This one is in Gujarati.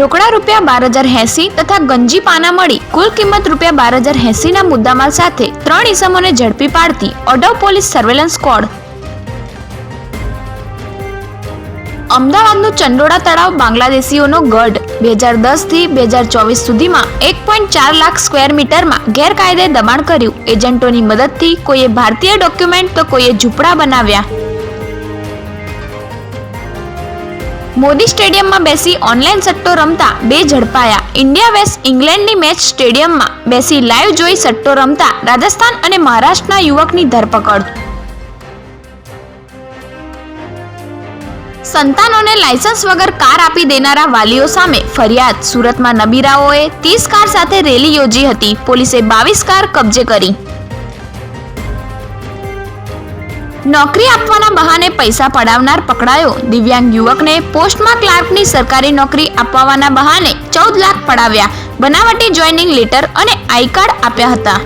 રોકડા રૂપિયા બાર હજાર એસી તથા ગંજી પાના મળી કુલ કિંમત રૂપિયા બાર હજાર એસીના મુદ્દામાલ સાથે ત્રણ ઇસમોને ઝડપી પાડતી ઓડવ પોલીસ સર્વેલન્સ સ્કોડ. અમદાવાદનું ચંડોળા તળાવ બાંગ્લાદેશીઓનો ગઢ. બે હજાર દસથી બે હજાર ચોવીસ સુધીમાં એક પોઈન્ટ ચાર લાખ સ્ક્વેર મીટરમાં ગેરકાયદે દબાણ કર્યું. એજન્ટોની મદદથી કોઈએ ભારતીય ડોક્યુમેન્ટ તો કોઈએ ઝૂંપડા બનાવ્યા. મોદી સ્ટેડિયમમાં બેસી ઓનલાઈન સટ્ટો રમતા બે ઝડપાયા. ઇન્ડિયા વેસ્ટ ઇંગ્લેન્ડની મેચ સ્ટેડિયમમાં બેસી લાઈવ જોઈ સટ્ટો રમતા રાજસ્થાન અને મહારાષ્ટ્રના યુવકની ધરપકડ. સંતાનોને લાયસન્સ વગર કાર આપી દેનારા વાલીઓ સામે ફરિયાદ. સુરતમાં નબીરાઓએ ત્રીસ કાર સાથે રેલી યોજી હતી. પોલીસે બાવીસ કાર કબજે કરી. નોકરી આપવાના બહાને પૈસા પડાવનાર પકડાયો. દિવ્યાંગ યુવકને પોસ્ટમાં ક્લાર્કની સરકારી નોકરી અપાવવાના બહાને ચૌદ લાખ પડાવ્યા. બનાવટી જોઈનિંગ લેટર અને આઈ કાર્ડ આપ્યા હતા.